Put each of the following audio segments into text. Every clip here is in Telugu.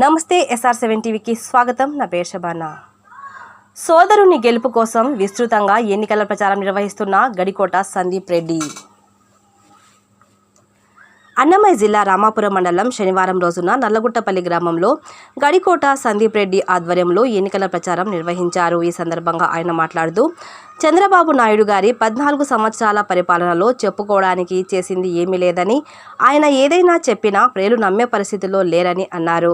నమస్తే ఎస్ఆర్ సెవెన్ టీవీకి స్వాగతం. నా పేరు శబానా. సోదరుని గెలుపు కోసం విస్తృతంగా ఎన్నికల ప్రచారం నిర్వహిస్తున్న గడికోట సందీప్ రెడ్డి. అన్నమయ్య జిల్లా రామాపురం మండలం శనివారం రోజున నల్లగుట్టపల్లి గ్రామంలో గడికోట సందీప్ రెడ్డి ఆధ్వర్యంలో ఎన్నికల ప్రచారం నిర్వహించారు. ఈ సందర్భంగా ఆయన మాట్లాడుతూ చంద్రబాబు నాయుడు గారి పద్నాలుగు సంవత్సరాల పరిపాలనలో చెప్పుకోవడానికి చేసింది ఏమీ లేదని ఆయన ఏదైనా చెప్పినా ప్రజలు నమ్మే పరిస్థితిలో లేరని అన్నారు.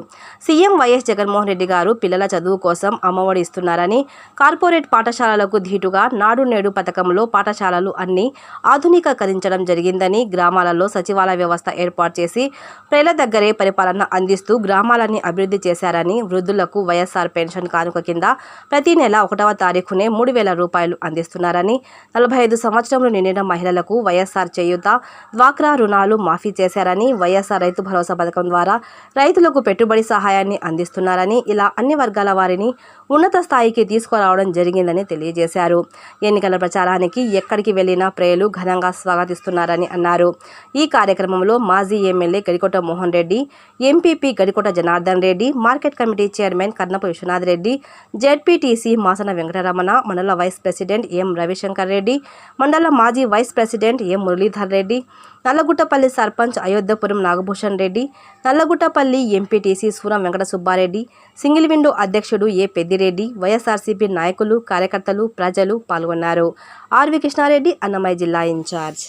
సీఎం వైఎస్ జగన్మోహన్ రెడ్డి గారు పిల్లల చదువు కోసం అమ్మఒడి ఇస్తున్నారని కార్పొరేట్ పాఠశాలలకు ధీటుగా నాడు నేడు పథకంలో పాఠశాలలు అన్ని ఆధునికీకరించడం జరిగిందని గ్రామాలలో సచివాలయ వ్యవస్థ ఏర్పాటు చేసి ప్రజల దగ్గరే పరిపాలన అందిస్తూ గ్రామాలని అభివృద్ధి చేశారని వృద్ధులకు వైఎస్ఆర్ పెన్షన్ కానుక కింద ప్రతి నెల ఒకటవ తారీఖునే మూడు వేల రూపాయలు అందిస్తున్నారని నలభై ఐదు సంవత్సరంలో నిండిన మహిళలకు వైఎస్ఆర్ చేయూత డ్వాక్రా రుణాలు మాఫీ చేశారని వైఎస్ఆర్ రైతు భరోసా పథకం ద్వారా రైతులకు పెట్టుబడి సహాయాన్ని అందిస్తున్నారని ఇలా అన్ని వర్గాల వారిని ఉన్నత స్థాయికి తీసుకురావడం జరిగిందని తెలియజేశారు. ఎన్నికల ప్రచారానికి ఎక్కడికి వెళ్ళినా ప్రజలు ఘనంగా స్వాగతిస్తున్నారని అన్నారు. ఈ కార్యక్రమంలో మాజీ MLA Gadikota Mohan Reddy MPP Gadikota Janardhan Reddy market committee chairman Karnapu Vishwanath Reddy ZPTC Masana Venkataramana mandal vice president M Ravishankar Reddy mandal మాజీ vice president M Muralidhar Reddy Nallaguttapalli sarpanch Ayodhyapuram Nagabhushan Reddy Nallaguttapalli MPTC Suram Venkata Subbareddy single window అధ్యక్షుడు ఏ పెద్దిరెడ్డి వైఎస్ఆర్సీపీ నాయకులు కార్యకర్తలు ప్రజలు పాల్గొన్నారు. ఆర్వి కృష్ణారెడ్డి అన్నమయ్య జిల్లా ఇన్ఛార్జ్.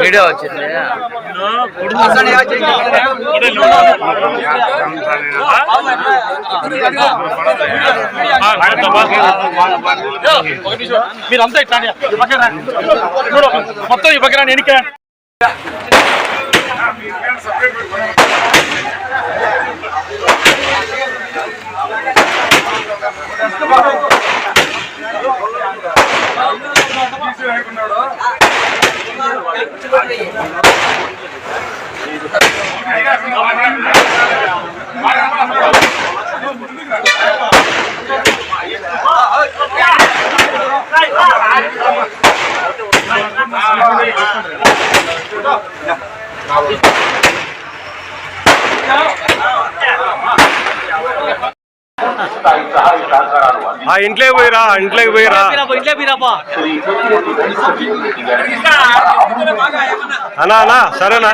వీడియో వెనక్కి వచ్చింది మీరంతా ఇట్లా మొత్తం ఈ పక్కన రండి, వెనక్కి ఆ ఇంట్లోకి పోయిరా ఆ ఇంట్లోకి పోయిరా అన్నా అన్నా సరేనా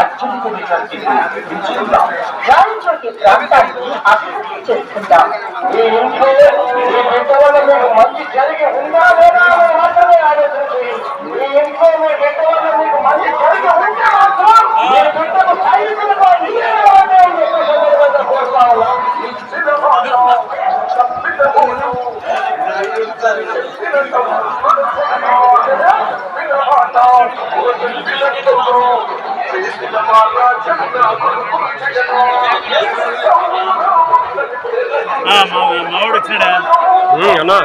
అత్యంత విసర్జించి పెంచుకుందాం రాయచోటి ప్రాంతాన్ని అభివృద్ధి చేసుకుందాం మీ ఇంట్లో మీ బిడ్డ వల్ల మీకు మంచి జరిగి ఉందా లేదా అని మాత్రమే ఆలోచించి మీ ఇంట్లో మావాడు వచ్చినాడా ఉమ్, అన్నా.